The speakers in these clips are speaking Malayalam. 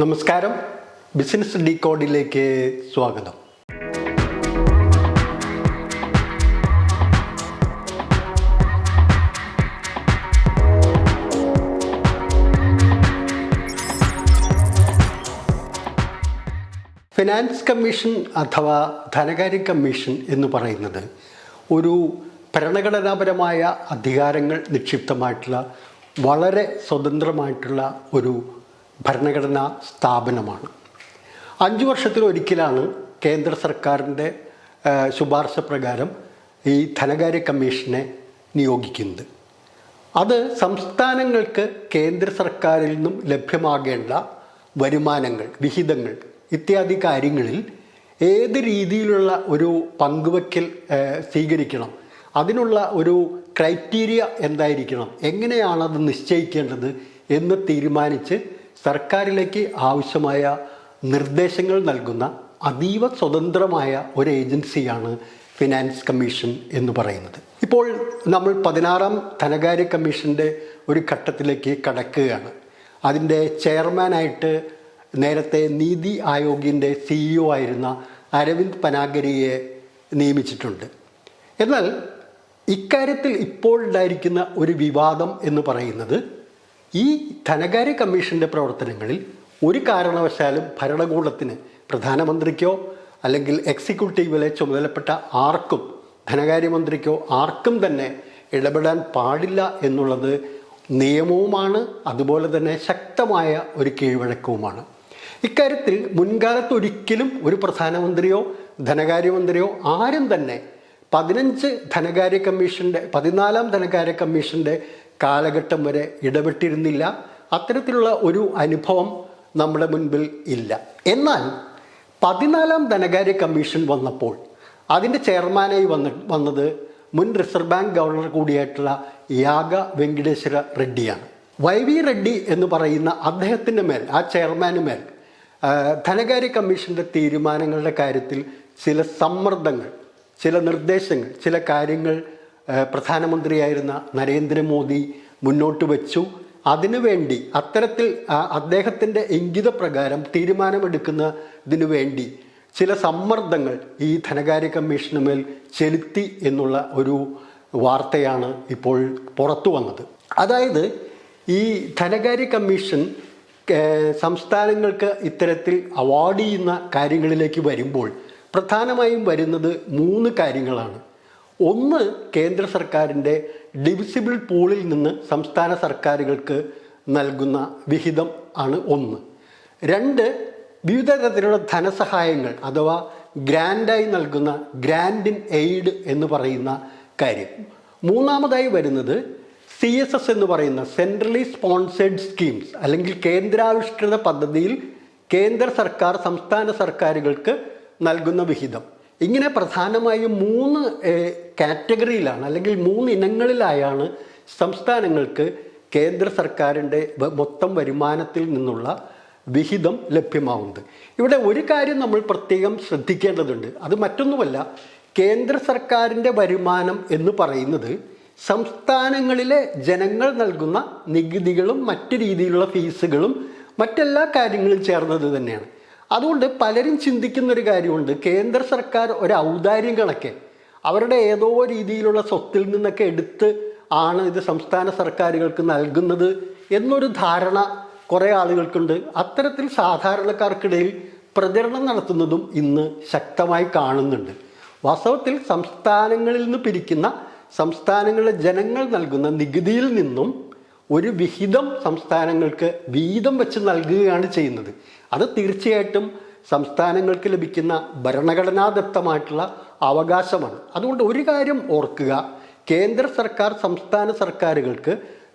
നമസ്കാരം. ബിസിനസ് ഡീകോഡിലേക്ക് സ്വാഗതം. ഫിനാൻസ് കമ്മീഷൻ അഥവാ ധനകാര്യ കമ്മീഷൻ എന്ന് പറയുന്നത് ഒരു ഭരണഘടനാപരമായ അധികാരങ്ങൾ നിക്ഷിപ്തമായിട്ടുള്ള വളരെ സ്വതന്ത്രമായിട്ടുള്ള ഒരു ഭരണഘടനാ സ്ഥാപനമാണ്. അഞ്ച് വർഷത്തിലൊരിക്കലാണ് കേന്ദ്ര സർക്കാരിന്റെ ശുപാർശ പ്രകാരം ഈ ധനകാര്യ കമ്മീഷനെ നിയോഗിക്കുന്നത്. അത് സംസ്ഥാനങ്ങൾക്ക് കേന്ദ്ര സർക്കാരിൽ നിന്നും ലഭ്യമാകേണ്ട വരുമാനങ്ങൾ വിഹിതങ്ങൾ ഇത്യാദി കാര്യങ്ങളിൽ ഏത് രീതിയിലുള്ള ഒരു പങ്കുവയ്ക്കൽ സ്വീകരിക്കണം അതിനുള്ള ഒരു ക്രൈറ്റീരിയ എന്തായിരിക്കണം എങ്ങനെയാണത് നിശ്ചയിക്കേണ്ടത് എന്ന് തീരുമാനിച്ച് സർക്കാരിലേക്ക് ആവശ്യമായ നിർദ്ദേശങ്ങൾ നൽകുന്ന അതീവ സ്വതന്ത്രമായ ഒരു ഏജൻസിയാണ് ഫിനാൻസ് കമ്മീഷൻ എന്ന് പറയുന്നത്. ഇപ്പോൾ നമ്മൾ പതിനാറാം ധനകാര്യ കമ്മീഷന്റെ ഒരു ഘട്ടത്തിലേക്ക് കടക്കുകയാണ്. അതിന്റെ ചെയർമാനായിട്ട് നേരത്തെ നീതി ആയോഗിന്റെ സിഇഒ ആയിരുന്ന അരവിന്ദ് പനാഗരിയെ നിയമിച്ചിട്ടുണ്ട്. എന്നാൽ ഇക്കാര്യത്തിൽ ഇപ്പോൾ ഉണ്ടായിരിക്കുന്ന ഒരു വിവാദം എന്ന് പറയുന്നത് ഈ ധനകാര്യ കമ്മീഷന്റെ പ്രവർത്തനങ്ങളിൽ ഒരു കാരണവശാലും ഭരണകൂടത്തിന് പ്രധാനമന്ത്രിക്കോ അല്ലെങ്കിൽ എക്സിക്യൂട്ടീവിലെ ചുമതലപ്പെട്ട ആർക്കും ധനകാര്യമന്ത്രിക്കോ ആർക്കും തന്നെ ഇടപെടാൻ പാടില്ല എന്നുള്ളത് നിയമവുമാണ്. അതുപോലെ തന്നെ ശക്തമായ ഒരു കീഴ്വഴക്കവുമാണ്. ഇക്കാര്യത്തിൽ മുൻകാലത്ത് ഒരിക്കലും ഒരു പ്രധാനമന്ത്രിയോ ധനകാര്യമന്ത്രിയോ ആരും തന്നെ പതിനഞ്ച് ധനകാര്യ കമ്മീഷന്റെ പതിനാലാം ധനകാര്യ കമ്മീഷന്റെ കാലഘട്ടം വരെ ഇടപെട്ടിരുന്നില്ല. അത്തരത്തിലുള്ള ഒരു അനുഭവം നമ്മുടെ മുൻപിൽ ഇല്ല. എന്നാൽ പതിനാലാം ധനകാര്യ കമ്മീഷൻ വന്നപ്പോൾ അതിന്റെ ചെയർമാനായി വന്ന വന്നത് മുൻ റിസർവ് ബാങ്ക് ഗവർണർ കൂടിയായിട്ടുള്ള യാഗ വെങ്കടേശ്വര റെഡ്ഡിയാണ്. വൈ വി റെഡ്ഡി എന്ന് പറയുന്ന അദ്ദേഹത്തിന്റെ മേൽ ആ ചെയർമാന് മേൽ ധനകാര്യ കമ്മീഷന്റെ തീരുമാനങ്ങളുടെ കാര്യത്തിൽ ചില സമ്മർദ്ദങ്ങൾ ചില നിർദ്ദേശങ്ങൾ ചില കാര്യങ്ങൾ പ്രധാനമന്ത്രിയായിരുന്ന നരേന്ദ്രമോദി മുന്നോട്ട് വച്ചു. അതിനുവേണ്ടി അത്തരത്തിൽ അദ്ദേഹത്തിന്റെ ഇംഗിത പ്രകാരം തീരുമാനമെടുക്കുന്നതിനു വേണ്ടി ചില സമ്മർദ്ദങ്ങൾ ഈ ധനകാര്യ കമ്മീഷന് മേൽ ചെലുത്തി എന്നുള്ള ഒരു വാർത്തയാണ് ഇപ്പോൾ പുറത്തു വന്നത്. അതായത് ഈ ധനകാര്യ കമ്മീഷൻ സംസ്ഥാനങ്ങൾക്ക് ഇത്തരത്തിൽ അവാർഡ് ചെയ്യുന്ന കാര്യങ്ങളിലേക്ക് വരുമ്പോൾ പ്രധാനമായും വരുന്നത് മൂന്ന് കാര്യങ്ങളാണ്. ഒന്ന് കേന്ദ്ര സർക്കാരിന്റെ ഡിവിസിബിൾ പൂളിൽ നിന്ന് സംസ്ഥാന സർക്കാരുകൾക്ക് നൽകുന്ന വിഹിതം ആണ് ഒന്ന്. രണ്ട് വിവിധ തരത്തിലുള്ള ധനസഹായങ്ങൾ അഥവാ ഗ്രാൻഡായി നൽകുന്ന ഗ്രാൻഡ് ഇൻ എയ്ഡ് എന്ന് പറയുന്ന കാര്യം. മൂന്നാമതായി വരുന്നത് സി എസ് എസ് എന്ന് പറയുന്ന സെൻട്രലി സ്പോൺസേഡ് സ്കീംസ് അല്ലെങ്കിൽ കേന്ദ്രാവിഷ്കൃത പദ്ധതിയിൽ കേന്ദ്ര സർക്കാർ സംസ്ഥാന സർക്കാരുകൾക്ക് നൽകുന്ന വിഹിതം. ഇങ്ങനെ പ്രധാനമായും മൂന്ന് കാറ്റഗറിയിലാണ് അല്ലെങ്കിൽ മൂന്ന് ഇനങ്ങളിലായാണ് സംസ്ഥാനങ്ങൾക്ക് കേന്ദ്ര സർക്കാരിന്റെ മൊത്തം വരുമാനത്തിൽ നിന്നുള്ള വിഹിതം ലഭ്യമാവുന്നത്. ഇവിടെ ഒരു കാര്യം നമ്മൾ പ്രത്യേകം ശ്രദ്ധിക്കേണ്ടതുണ്ട്. അത് മറ്റൊന്നുമല്ല കേന്ദ്ര സർക്കാരിന്റെ വരുമാനം എന്ന് പറയുന്നത് സംസ്ഥാനങ്ങളിലെ ജനങ്ങൾ നൽകുന്ന നികുതികളും മറ്റു രീതിയിലുള്ള ഫീസുകളും മറ്റെല്ലാ കാര്യങ്ങളും ചേർന്നത് തന്നെയാണ്. അതുകൊണ്ട് പലരും ചിന്തിക്കുന്ന ഒരു കാര്യമുണ്ട്. കേന്ദ്ര സർക്കാർ ഒരു ഔദാര്യം കണക്കെ അവരുടെ ഏതോ രീതിയിലുള്ള സ്വത്തിൽ നിന്നൊക്കെ എടുത്ത് ആണ് ഇത് സംസ്ഥാന സർക്കാരുകൾക്ക് നൽകുന്നത് എന്നൊരു ധാരണ കുറേ ആളുകൾക്കുണ്ട്. അത്തരത്തിൽ സാധാരണക്കാർക്കിടയിൽ പ്രചരണം നടത്തുന്നതും ഇന്ന് ശക്തമായി കാണുന്നുണ്ട്. വാസ്തവത്തിൽ സംസ്ഥാനങ്ങളിൽ നിന്ന് പിരിക്കുന്ന സംസ്ഥാനങ്ങളിലെ ജനങ്ങൾ നൽകുന്ന നികുതിയിൽ നിന്നും ഒരു വിഹിതം സംസ്ഥാനങ്ങൾക്ക് വീതം വെച്ച് നൽകുകയാണ് ചെയ്യുന്നത്. അത് തീർച്ചയായിട്ടും സംസ്ഥാനങ്ങൾക്ക് ലഭിക്കുന്ന ഭരണഘടനാദത്തമായിട്ടുള്ള അവകാശമാണ്. അതുകൊണ്ട് ഒരു കാര്യം ഓർക്കുക കേന്ദ്ര സർക്കാർ സംസ്ഥാന സർക്കാരുകൾക്ക്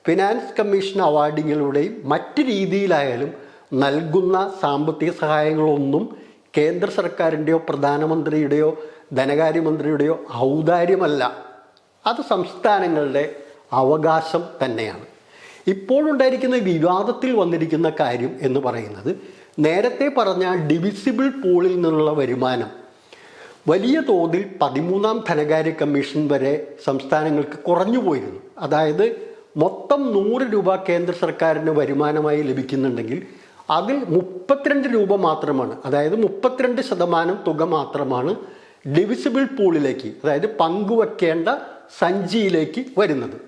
ഫിനാൻസ് കമ്മീഷൻ അവാർഡിങ്ങിലൂടെയും മറ്റ് രീതിയിലായാലും നൽകുന്ന സാമ്പത്തിക സഹായങ്ങളൊന്നും കേന്ദ്ര സർക്കാരിന്റെയോ പ്രധാനമന്ത്രിയുടെയോ ധനകാര്യമന്ത്രിയുടെയോ ഔദാര്യമല്ല. അത് സംസ്ഥാനങ്ങളുടെ അവകാശം തന്നെയാണ്. ഇപ്പോഴുണ്ടായിരിക്കുന്ന വിവാദത്തിൽ വന്നിരിക്കുന്ന കാര്യം എന്ന് പറയുന്നത് നേരത്തെ പറഞ്ഞ ഡിവിസിബിൾ പൂളിൽ നിന്നുള്ള വരുമാനം. വലിയ തോതിൽ പതിമൂന്നാം ധനകാര്യ കമ്മീഷൻ വരെ സംസ്ഥാനങ്ങൾക്ക് കുറഞ്ഞു പോയിരുന്നു. അതായത് മൊത്തം നൂറ് രൂപ കേന്ദ്ര സർക്കാരിന് വരുമാനമായി ലഭിക്കുന്നുണ്ടെങ്കിൽ അതിൽ മുപ്പത്തിരണ്ട് രൂപ മാത്രമാണ്. അതായത് മുപ്പത്തിരണ്ട് ശതമാനം തുക മാത്രമാണ് ഡിവിസിബിൾ പൂളിലേക്ക് അതായത് പങ്കുവെക്കേണ്ട സഞ്ചിയിലേക്ക് വരുന്നത്.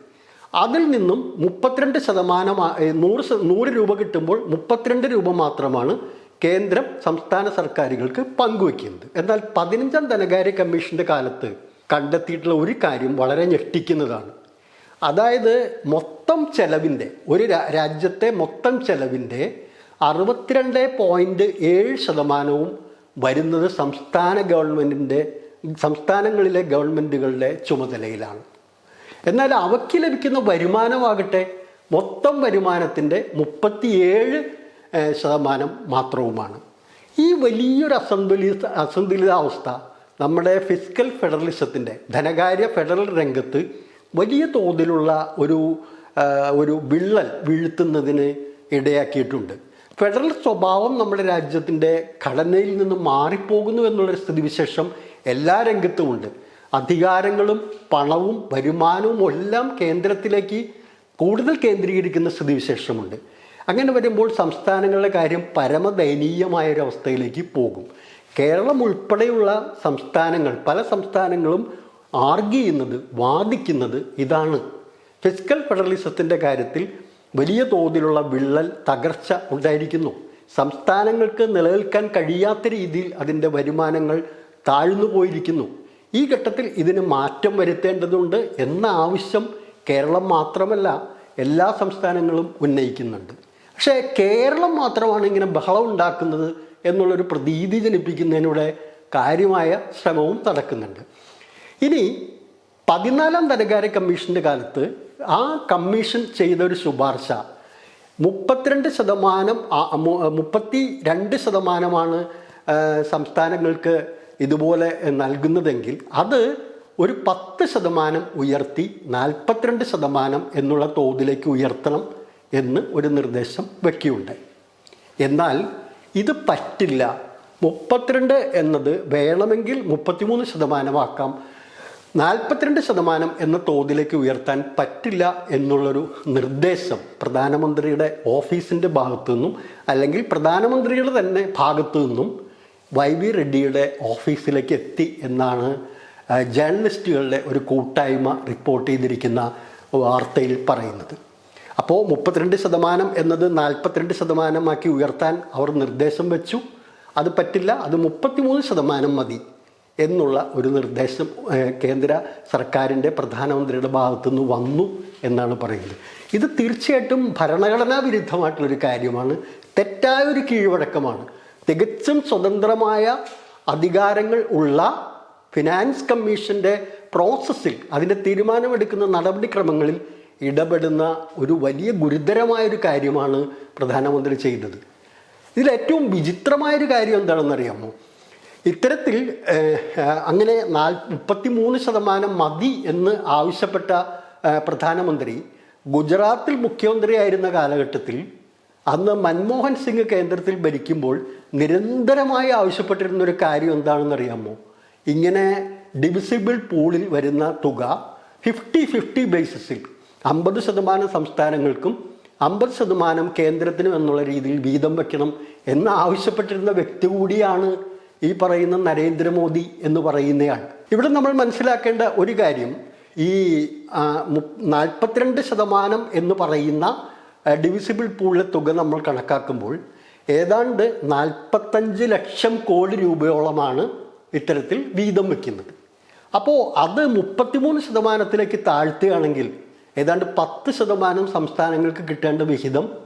അതിൽ നിന്നും മുപ്പത്തിരണ്ട് ശതമാനം നൂറ് നൂറ് രൂപ കിട്ടുമ്പോൾ മുപ്പത്തിരണ്ട് രൂപ മാത്രമാണ് കേന്ദ്രം സംസ്ഥാന സർക്കാരുകൾക്ക് പങ്കുവെക്കുന്നത് എന്നാൽ പതിനഞ്ചാം ധനകാര്യ കമ്മീഷന്റെ കാലത്ത് കണ്ടെത്തിയിട്ടുള്ള ഒരു കാര്യം വളരെ ഞെട്ടിക്കുന്നതാണ്. അതായത് മൊത്തം ചെലവിന്റെ ഒരു രാജ്യത്തെ മൊത്തം ചെലവിന്റെ അറുപത്തിരണ്ട് പോയിന്റ് ഏഴ് ശതമാനവും വരുന്നത് സംസ്ഥാന ഗവൺമെന്റിന്റെ സംസ്ഥാനങ്ങളിലെ ഗവൺമെന്റുകളുടെ ചുമതലയിലാണ്. എന്നാൽ അവയ്ക്ക് ലഭിക്കുന്ന വരുമാനമാകട്ടെ മൊത്തം വരുമാനത്തിന്റെ മുപ്പത്തിയേഴ് ശതമാനം മാത്രവുമാണ്. ഈ വലിയൊരു അസന്തുലിത അസന്തുലിതാവസ്ഥ നമ്മുടെ ഫിസിക്കൽ ഫെഡറലിസത്തിന്റെ ധനകാര്യ ഫെഡറൽ രംഗത്ത് വലിയ തോതിലുള്ള ഒരു ഒരു വിള്ളൽ വീഴ്ത്തുന്നതിന് ഇടയാക്കിയിട്ടുണ്ട്. ഫെഡറൽ സ്വഭാവം നമ്മുടെ രാജ്യത്തിന്റെ ഘടനയിൽ നിന്ന് മാറിപ്പോകുന്നു എന്നുള്ളൊരു സ്ഥിതിവിശേഷം എല്ലാ രംഗത്തുമുണ്ട്. അധികാരങ്ങളും പണവും വരുമാനവും എല്ലാം കേന്ദ്രത്തിലേക്ക് കൂടുതൽ കേന്ദ്രീകരിക്കുന്ന സ്ഥിതിവിശേഷമുണ്ട്. അങ്ങനെ വരുമ്പോൾ സംസ്ഥാനങ്ങളുടെ കാര്യം പരമദയനീയമായൊരവസ്ഥയിലേക്ക് പോകും. കേരളം ഉൾപ്പെടെയുള്ള സംസ്ഥാനങ്ങൾ പല സംസ്ഥാനങ്ങളും ആർഗ്യ ചെയ്യുന്നത് വാദിക്കുന്നത് ഇതാണ്. ഫിസിക്കൽ ഫെഡറലിസത്തിന്റെ കാര്യത്തിൽ വലിയ തോതിലുള്ള വിള്ളൽ തകർച്ച ഉണ്ടായിരിക്കുന്നു. സംസ്ഥാനങ്ങൾക്ക് നിലനിൽക്കാൻ കഴിയാത്ത രീതിയിൽ അതിന്റെ വരുമാനങ്ങൾ താഴ്ന്നു പോയിരിക്കുന്നു ഈ ഘട്ടത്തിൽ ഇതിന് മാറ്റം വരുത്തേണ്ടതുണ്ട് എന്ന ആവശ്യം കേരളം മാത്രമല്ല എല്ലാ സംസ്ഥാനങ്ങളും ഉന്നയിക്കുന്നുണ്ട്. പക്ഷേ കേരളം മാത്രമാണ് ഇങ്ങനെ ബഹളം ഉണ്ടാക്കുന്നത് എന്നുള്ളൊരു പ്രതീതി ജനിപ്പിക്കുന്നതിലൂടെ കാര്യമായ ശ്രമവും നടക്കുന്നുണ്ട്. ഇനി പതിനാലാം ധനകാര്യ കമ്മീഷന്റെ കാലത്ത് ആ കമ്മീഷൻ ചെയ്ത ഒരു ശുപാർശ മുപ്പത്തിരണ്ട് ശതമാനം മുപ്പത്തി രണ്ട് ശതമാനമാണ് സംസ്ഥാനങ്ങൾക്ക് ഇതുപോലെ നൽകുന്നതെങ്കിൽ അത് ഒരു പത്ത് ശതമാനം ഉയർത്തി നാൽപ്പത്തിരണ്ട് ശതമാനം എന്നുള്ള തോതിലേക്ക് ഉയർത്തണം എന്ന് ഒരു നിർദ്ദേശം വയ്ക്കുകയുണ്ട് എന്നാൽ ഇത് പറ്റില്ല. മുപ്പത്തിരണ്ട് എന്നത് വേണമെങ്കിൽ മുപ്പത്തിമൂന്ന് ശതമാനമാക്കാം. നാൽപ്പത്തിരണ്ട് ശതമാനം എന്ന തോതിലേക്ക് ഉയർത്താൻ പറ്റില്ല എന്നുള്ളൊരു നിർദ്ദേശം പ്രധാനമന്ത്രിയുടെ ഓഫീസിന്റെ ഭാഗത്തു നിന്നും അല്ലെങ്കിൽ പ്രധാനമന്ത്രിയുടെ തന്നെ ഭാഗത്തു നിന്നും വൈ വി റെഡ്ഡിയുടെ ഓഫീസിലേക്ക് എത്തി എന്നാണ് ജേർണലിസ്റ്റുകളുടെ ഒരു കൂട്ടായ്മ റിപ്പോർട്ട് ചെയ്തിരിക്കുന്ന വാർത്തയിൽ പറയുന്നത്. അപ്പോൾ മുപ്പത്തിരണ്ട് ശതമാനം എന്നത് നാൽപ്പത്തിരണ്ട് ശതമാനമാക്കി ഉയർത്താൻ അവർ നിർദ്ദേശം വെച്ചു. അത് പറ്റില്ല അത് മുപ്പത്തിമൂന്ന് ശതമാനം മതി എന്നുള്ള ഒരു നിർദ്ദേശം കേന്ദ്ര സർക്കാരിന്റെ പ്രധാനമന്ത്രിയുടെ ഭാഗത്തുനിന്ന് വന്നു എന്നാണ് പറയുന്നത്. ഇത് തീർച്ചയായിട്ടും ഭരണഘടനാ വിരുദ്ധമായിട്ടുള്ളൊരു കാര്യമാണ്. തെറ്റായ ഒരു കീഴ്വഴക്കമാണ്. തികച്ചും സ്വതന്ത്രമായ അധികാരങ്ങൾ ഉള്ള ഫിനാൻസ് കമ്മീഷന്റെ പ്രോസസ്സിൽ അതിന്റെ തീരുമാനമെടുക്കുന്ന നടപടിക്രമങ്ങളിൽ ഇടപെടുന്ന ഒരു വലിയ ഗുരുതരമായൊരു കാര്യമാണ് പ്രധാനമന്ത്രി ചെയ്തത്. ഇതിലേറ്റവും വിചിത്രമായൊരു കാര്യം എന്താണെന്നറിയാമോ? ഇത്തരത്തിൽ അങ്ങനെ നാൽ മുപ്പത്തി മൂന്ന് ശതമാനം മതി എന്ന് ആവശ്യപ്പെട്ട പ്രധാനമന്ത്രി ഗുജറാത്തിൽ മുഖ്യമന്ത്രിയായിരുന്ന കാലഘട്ടത്തിൽ അന്ന് മൻമോഹൻ സിംഗ് കേന്ദ്രത്തിൽ ഭരിക്കുമ്പോൾ നിരന്തരമായി ആവശ്യപ്പെട്ടിരുന്ന ഒരു കാര്യം എന്താണെന്നറിയാമോ? ഇങ്ങനെ ഡിവിസിബിൾ പൂളിൽ വരുന്ന തുക ഫിഫ്റ്റി ഫിഫ്റ്റി ബേസിസിൽ അമ്പത് ശതമാനം സംസ്ഥാനങ്ങൾക്കും അമ്പത് ശതമാനം കേന്ദ്രത്തിനും എന്നുള്ള രീതിയിൽ വീതം വയ്ക്കണം എന്ന് ആവശ്യപ്പെട്ടിരുന്ന വ്യക്തി കൂടിയാണ് ഈ പറയുന്ന നരേന്ദ്രമോദി എന്ന് പറയുന്നയാൾ. ഇവിടെ നമ്മൾ മനസ്സിലാക്കേണ്ട ഒരു കാര്യം ഈ നാൽപ്പത്തിരണ്ട് ശതമാനം എന്ന് പറയുന്ന ഡിവിസിബിൾ പൂളിലെ തുക നമ്മൾ കണക്കാക്കുമ്പോൾ ഏതാണ്ട് നാൽപ്പത്തഞ്ച് ലക്ഷം കോടി രൂപയോളമാണ് ഇത്തരത്തിൽ വീതം വയ്ക്കുന്നത് അപ്പോൾ അത് മുപ്പത്തിമൂന്ന് ശതമാനത്തിലേക്ക് താഴ്ത്തുകയാണെങ്കിൽ ഏതാണ്ട് പത്ത് ശതമാനം സംസ്ഥാനങ്ങൾക്ക് കിട്ടേണ്ട വിഹിതം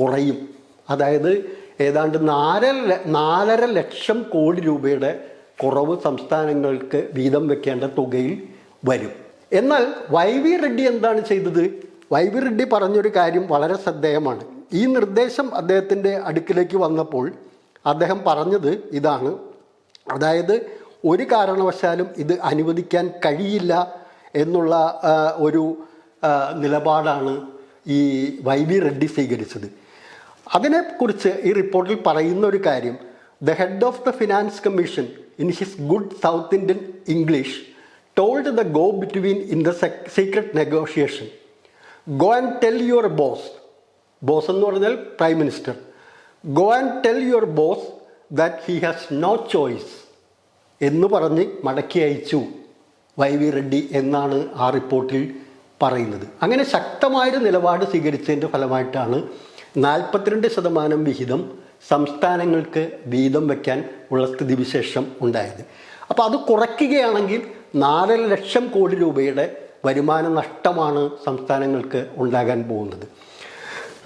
കുറയും. അതായത് ഏതാണ്ട് നാലര നാലര ലക്ഷം കോടി രൂപയുടെ കുറവ് സംസ്ഥാനങ്ങൾക്ക് വീതം വെക്കേണ്ട തുകയിൽ വരും. എന്നാൽ വൈ വി റെഡ്ഡി എന്താണ് ചെയ്തത്? വൈ വി റെഡ്ഡി പറഞ്ഞൊരു കാര്യം വളരെ ശ്രദ്ധേയമാണ്. ഈ നിർദ്ദേശം അദ്ദേഹത്തിന്റെ അടുക്കിലേക്ക് വന്നപ്പോൾ അദ്ദേഹം പറഞ്ഞത് ഇതാണ്. അതായത് ഒരു കാരണവശാലും ഇത് അനുവദിക്കാൻ കഴിയില്ല എന്നുള്ള ഒരു നിലപാടാണ് ഈ വൈ വി റെഡ്ഡി സ്വീകരിച്ചത്. അതിനെക്കുറിച്ച് ഈ റിപ്പോർട്ടിൽ പറയുന്ന ഒരു കാര്യം the head of the finance commission in his good South Indian English told the go between in the secret negotiation. Go and tell your boss boss എന്ന് പറഞ്ഞാൽ prime minister go and tell your boss that he has no choice എന്ന് പറഞ്ഞ് മടക്കി അയച്ചു വൈ വി റെഡ്ഡി എന്നാണ് ആ റിപ്പോർട്ടിൽ പറയുന്നത്. അങ്ങനെ ശക്തമായൊരു നിലപാട് സ്വീകരിച്ചതിന്റെ ഫലമായിട്ടാണ് നാൽപ്പത്തിരണ്ട് ശതമാനം വിഹിതം സംസ്ഥാനങ്ങൾക്ക് വീതം വയ്ക്കാൻ ഉള്ള സ്ഥിതിവിശേഷം ഉണ്ടായത്. അപ്പോൾ അത് കുറയ്ക്കുകയാണെങ്കിൽ നാലര ലക്ഷം കോടി രൂപയുടെ വരുമാന നഷ്ടമാണ് സംസ്ഥാനങ്ങൾക്ക് ഉണ്ടാകാൻ പോകുന്നത്.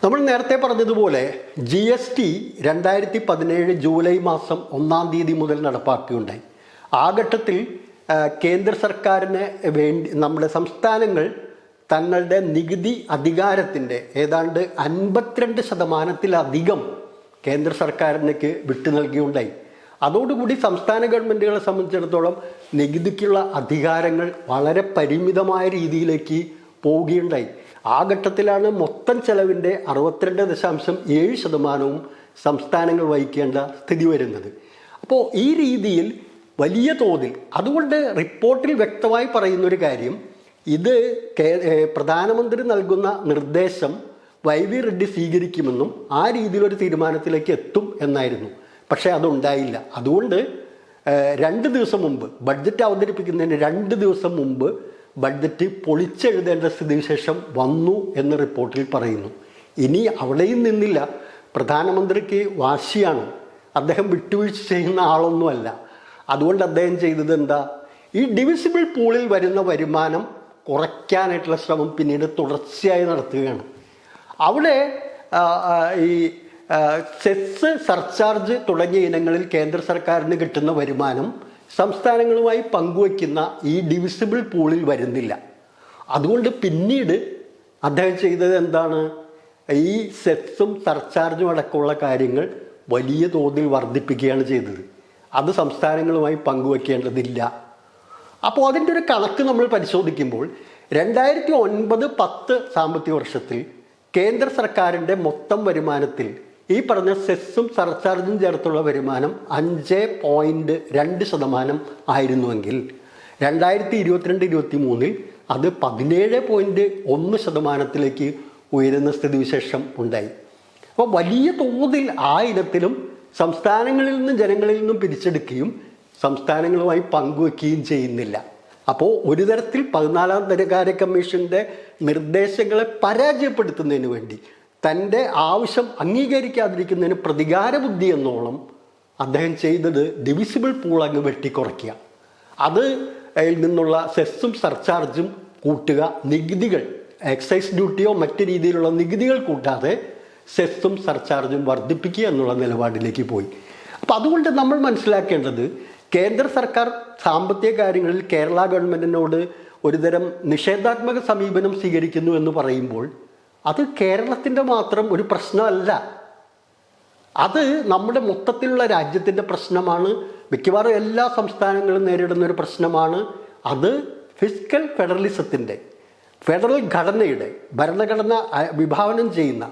നമ്മൾ നേരത്തെ പറഞ്ഞതുപോലെ ജി എസ് ടി രണ്ടായിരത്തി പതിനേഴ് ജൂലൈ മാസം ഒന്നാം തീയതി മുതൽ നടപ്പാക്കുകയുണ്ടായി. ആ ഘട്ടത്തിൽ കേന്ദ്ര സർക്കാരിന് വേണ്ടി നമ്മുടെ സംസ്ഥാനങ്ങൾ തങ്ങളുടെ നികുതി അധികാരത്തിന്റെ ഏതാണ്ട് അൻപത്തിരണ്ട് ശതമാനത്തിലധികം കേന്ദ്ര സർക്കാരിനേക്ക് വിട്ടു നൽകിയുണ്ടായി. അതോടുകൂടി സംസ്ഥാന ഗവൺമെന്റുകളെ സംബന്ധിച്ചിടത്തോളം നികുതിക്കുള്ള അധികാരങ്ങൾ വളരെ പരിമിതമായ രീതിയിലേക്ക് പോവുകയുണ്ടായി. ആ ഘട്ടത്തിലാണ് മൊത്തം ചെലവിന്റെ അറുപത്തിരണ്ട് ദശാംശം ഏഴ് ശതമാനവും സംസ്ഥാനങ്ങൾ വഹിക്കേണ്ട സ്ഥിതി വരുന്നത്. അപ്പോൾ ഈ രീതിയിൽ വലിയ തോതിൽ അതുകൊണ്ട് റിപ്പോർട്ടിൽ വ്യക്തമായി പറയുന്നൊരു കാര്യം ഇത് പ്രധാനമന്ത്രി നൽകുന്ന നിർദ്ദേശം വൈ വി റെഡ്ഡി സ്വീകരിക്കുമെന്നും ആ രീതിയിലൊരു തീരുമാനത്തിലേക്ക് എത്തും എന്നായിരുന്നു. പക്ഷേ അതുണ്ടായില്ല. അതുകൊണ്ട് രണ്ട് ദിവസം മുമ്പ് ബഡ്ജറ്റ് അവതരിപ്പിക്കുന്നതിന് രണ്ട് ദിവസം മുമ്പ് ബഡ്ജറ്റ് പൊളിച്ചെഴുതേണ്ട സ്ഥിതിവിശേഷം വന്നു എന്ന് റിപ്പോർട്ടിൽ പറയുന്നു. ഇനി അവിടെയും നിന്നില്ല. പ്രധാനമന്ത്രിക്ക് വാശിയാണ്. അദ്ദേഹം വിട്ടുവീഴ്ച ചെയ്യുന്ന ആളൊന്നുമല്ല. അതുകൊണ്ട് അദ്ദേഹം ചെയ്തത് എന്താ? ഈ ഡിവിസിബിൾ പൂളിൽ വരുന്ന വരുമാനം കുറയ്ക്കാനായിട്ടുള്ള ശ്രമം പിന്നീട് തുടർച്ചയായി നടത്തുകയാണ്. അവിടെ ഈ സെസ് സർചാർജ് തുടങ്ങിയ ഇനങ്ങളിൽ കേന്ദ്ര സർക്കാരിന് കിട്ടുന്ന വരുമാനം സംസ്ഥാനങ്ങളുമായി പങ്കുവയ്ക്കുന്ന ഈ ഡിവിസിബിൾ പൂളിൽ വരുന്നില്ല. അതുകൊണ്ട് പിന്നീട് അദ്ദേഹം ചെയ്തത് എന്താണ്? ഈ സെസ്സും സർചാർജും അടക്കമുള്ള കാര്യങ്ങൾ വലിയ തോതിൽ വർദ്ധിപ്പിക്കുകയാണ് ചെയ്തത്. അത് സംസ്ഥാനങ്ങളുമായി പങ്കുവയ്ക്കേണ്ടതില്ല. അപ്പോൾ അതിന്റെ ഒരു കണക്ക് നമ്മൾ പരിശോധിക്കുമ്പോൾ രണ്ടായിരത്തി ഒൻപത് പത്ത് സാമ്പത്തിക വർഷത്തിൽ കേന്ദ്ര സർക്കാരിന്റെ മൊത്തം വരുമാനത്തിൽ ഈ പറഞ്ഞ സെസ്സും സർചാർജും ചേർത്തുള്ള വരുമാനം അഞ്ച് പോയിന്റ് രണ്ട് ശതമാനം ആയിരുന്നുവെങ്കിൽ രണ്ടായിരത്തി ഇരുപത്തിരണ്ട് ഇരുപത്തി മൂന്നിൽ അത് പതിനേഴ് പോയിന്റ് ഒന്ന് ശതമാനത്തിലേക്ക് ഉയരുന്ന സ്ഥിതിവിശേഷം ഉണ്ടായി. അപ്പോൾ വലിയ തോതിൽ ആ ഇനത്തിലും സംസ്ഥാനങ്ങളിൽ നിന്നും ജനങ്ങളിൽ നിന്നും പിരിച്ചെടുക്കുകയും സംസ്ഥാനങ്ങളുമായി പങ്കുവെക്കുകയും ചെയ്യുന്നില്ല. അപ്പോൾ ഒരു തരത്തിൽ പതിനാലാം ധനകാര്യ കമ്മീഷന്റെ നിർദ്ദേശങ്ങളെ പരാജയപ്പെടുത്തുന്നതിന് വേണ്ടി തന്റെ ആവശ്യം അംഗീകരിക്കാതിരിക്കുന്നതിന് പ്രതികാര ബുദ്ധി എന്നോളം അദ്ദേഹം ചെയ്തത് ഡിവിസിബിൾ പൂൾ അങ്ങ് വെട്ടിക്കുറയ്ക്കുക. അത് നിന്നുള്ള സെസ്സും സർചാർജും കൂട്ടുക നികുതികൾ എക്സൈസ് ഡ്യൂട്ടിയോ മറ്റ് രീതിയിലുള്ള നികുതികൾ കൂട്ടാതെ സെസ്സും സർചാർജും വർദ്ധിപ്പിക്കുക എന്നുള്ള നിലപാടിലേക്ക് പോയി. അപ്പം അതുകൊണ്ട് നമ്മൾ മനസ്സിലാക്കേണ്ടത് കേന്ദ്ര സർക്കാർ സാമ്പത്തിക കാര്യങ്ങളിൽ കേരള ഗവൺമെന്റിനോട് ഒരുതരം നിഷേധാത്മക സമീപനം സ്വീകരിക്കുന്നു എന്ന് പറയുമ്പോൾ അത് കേരളത്തിന്റെ മാത്രം ഒരു പ്രശ്നമല്ല. അത് നമ്മുടെ മൊത്തത്തിലുള്ള രാജ്യത്തിന്റെ പ്രശ്നമാണ്. മിക്കവാറും എല്ലാ സംസ്ഥാനങ്ങളും നേരിടുന്ന ഒരു പ്രശ്നമാണ്. അത് ഫിസിക്കൽ ഫെഡറലിസത്തിന്റെ ഫെഡറൽ ഘടനയുടെ ഭരണഘടന വിഭാവനം ചെയ്യുന്ന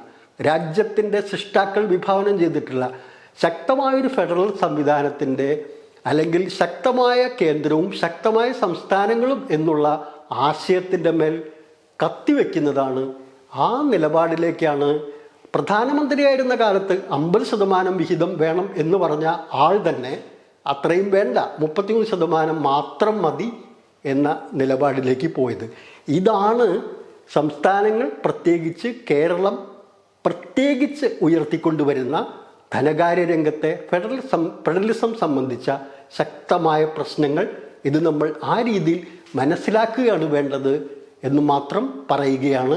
രാജ്യത്തിന്റെ സൃഷ്ടാക്കൾ വിഭാവനം ചെയ്തിട്ടുള്ള ശക്തമായൊരു ഫെഡറൽ സംവിധാനത്തിന്റെ അല്ലെങ്കിൽ ശക്തമായ കേന്ദ്രവും ശക്തമായ സംസ്ഥാനങ്ങളും എന്നുള്ള ആശയത്തിന്റെ മേൽ കത്തിവെക്കുന്നതാണ് ആ നിലപാടിലേക്കാണ് പ്രധാനമന്ത്രിയായിരുന്ന കാലത്ത് അമ്പത് ശതമാനം വിഹിതം വേണം എന്ന് പറഞ്ഞ ആൾ തന്നെ അത്രയും വേണ്ട മുപ്പത്തിമൂന്ന് ശതമാനം മാത്രം മതി എന്ന നിലപാടിലേക്ക് പോയത്. ഇതാണ് സംസ്ഥാനങ്ങൾ പ്രത്യേകിച്ച് കേരളം പ്രത്യേകിച്ച് ഉയർത്തിക്കൊണ്ടുവരുന്ന ധനകാര്യ രംഗത്തെ ഫെഡറൽ ഫെഡറലിസം സംബന്ധിച്ച ശക്തമായ പ്രശ്നങ്ങൾ ഇത് നമ്മൾ ആ രീതിയിൽ മനസ്സിലാക്കുകയാണ് വേണ്ടത് എന്ന് മാത്രം പറയുകയാണ്